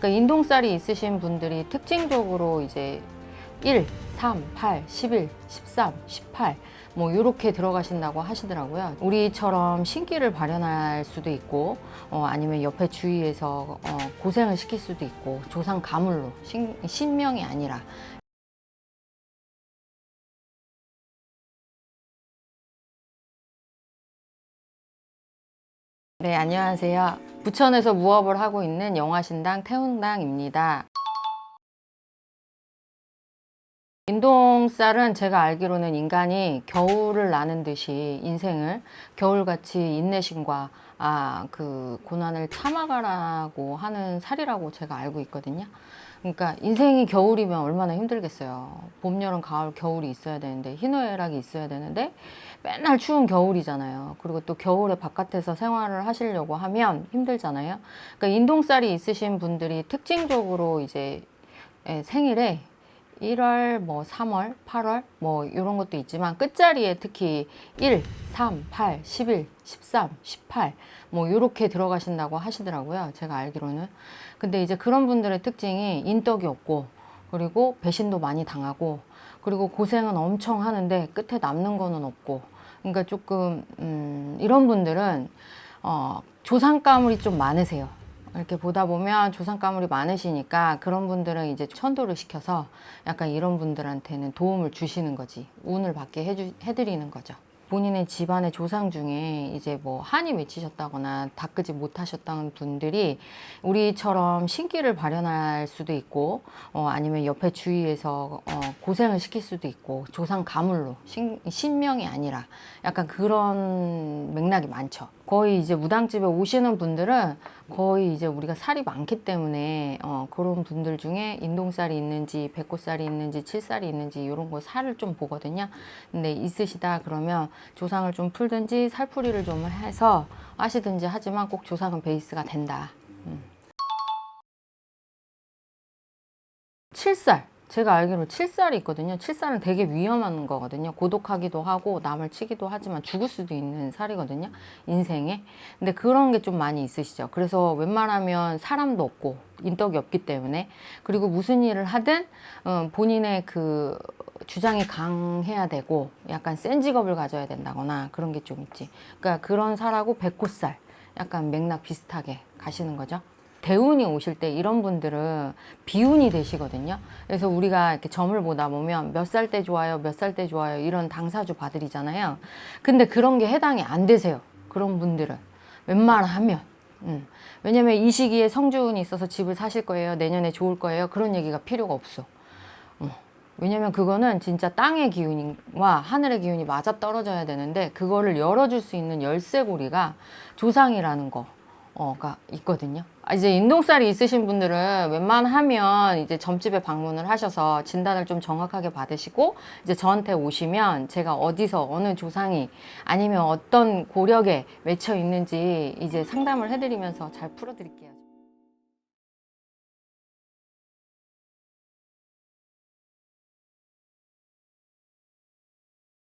그러니까 인동살이 있으신 분들이 특징적으로 이제 1, 3, 8, 11, 13, 18, 뭐 이렇게 들어가신다고 하시더라고요. 우리처럼 신기를 발현할 수도 있고, 어, 아니면 옆에 주위에서 어, 고생을 시킬 수도 있고, 조상 가물로 신, 신명이 아니라 네, 안녕하세요. 부천에서 무업을 하고 있는 영화신당 태운당입니다. 인동살은 제가 알기로는 인간이 겨울을 나는 듯이 인생을 겨울같이 인내심과 아, 그 고난을 참아가라고 하는 살이라고 제가 알고 있거든요. 그러니까 인생이 겨울이면 얼마나 힘들겠어요. 봄, 여름, 가을, 겨울이 있어야 되는데 희노애락이 있어야 되는데 맨날 추운 겨울이잖아요. 그리고 또 겨울에 바깥에서 생활을 하시려고 하면 힘들잖아요. 그러니까 인동살이 있으신 분들이 특징적으로 이제 예, 생일에 1월, 뭐 3월, 8월, 뭐 이런 것도 있지만 끝자리에 특히 1, 3, 8, 11, 13, 18, 뭐 이렇게 들어가신다고 하시더라고요. 제가 알기로는. 근데 이제 그런 분들의 특징이 인덕이 없고 그리고 배신도 많이 당하고 그리고 고생은 엄청 하는데 끝에 남는 거는 없고 그러니까 조금 음, 이런 분들은 어, 조상 가물이 좀 많으세요. 이렇게 보다 보면 조상 가물이 많으시니까 그런 분들은 이제 천도를 시켜서 약간 이런 분들한테는 도움을 주시는 거지 운을 받게 해주, 해드리는 거죠. 본인의 집안의 조상 중에 이제 뭐 한이 맺히셨다거나 닦지 못하셨던 분들이 우리처럼 신기를 발현할 수도 있고 어, 아니면 옆에 주위에서 어, 고생을 시킬 수도 있고 조상 가물로 신, 신명이 아니라 약간 그런 맥락이 많죠. 거의 이제 무당집에 오시는 분들은 거의 이제 우리가 살이 많기 때문에 어, 그런 분들 중에 인동살이 있는지 배꼽살이 있는지 칠살이 있는지 이런 거 살을 좀 보거든요. 근데 있으시다 그러면 조상을 좀 풀든지 살풀이를 좀 해서 하시든지 하지만 꼭 조상은 베이스가 된다. 음. 칠살 제가 알기로 칠살이 있거든요. 칠살은 되게 위험한 거거든요. 고독하기도 하고 남을 치기도 하지만 죽을 수도 있는 살이거든요. 인생에. 근데 그런 게 좀 많이 있으시죠. 그래서 웬만하면 사람도 없고 인덕이 없기 때문에 그리고 무슨 일을 하든 어, 본인의 그 주장이 강해야 되고 약간 센 직업을 가져야 된다거나 그런 게 좀 있지. 그러니까 그런 살하고 백호살 약간 맥락 비슷하게 가시는 거죠. 대운이 오실 때 이런 분들은 비운이 되시거든요. 그래서 우리가 이렇게 점을 보다 보면 몇 살 때 좋아요, 몇 살 때 좋아요 이런 당사주 봐드리잖아요. 근데 그런 게 해당이 안 되세요. 그런 분들은 웬만하면. 음. 왜냐면 이 시기에 성주운이 있어서 집을 사실 거예요. 내년에 좋을 거예요. 그런 얘기가 필요가 없어. 어. 왜냐면 그거는 진짜 땅의 기운과 하늘의 기운이 맞아 떨어져야 되는데 그거를 열어줄 수 있는 열쇠고리가 조상이라는 거. 어가 있거든요. 아, 이제 인동살이 있으신 분들은 웬만하면 이제 점집에 방문을 하셔서 진단을 좀 정확하게 받으시고 이제 저한테 오시면 제가 어디서 어느 조상이 아니면 어떤 고력에 맺혀 있는지 이제 상담을 해드리면서 잘 풀어드릴게요.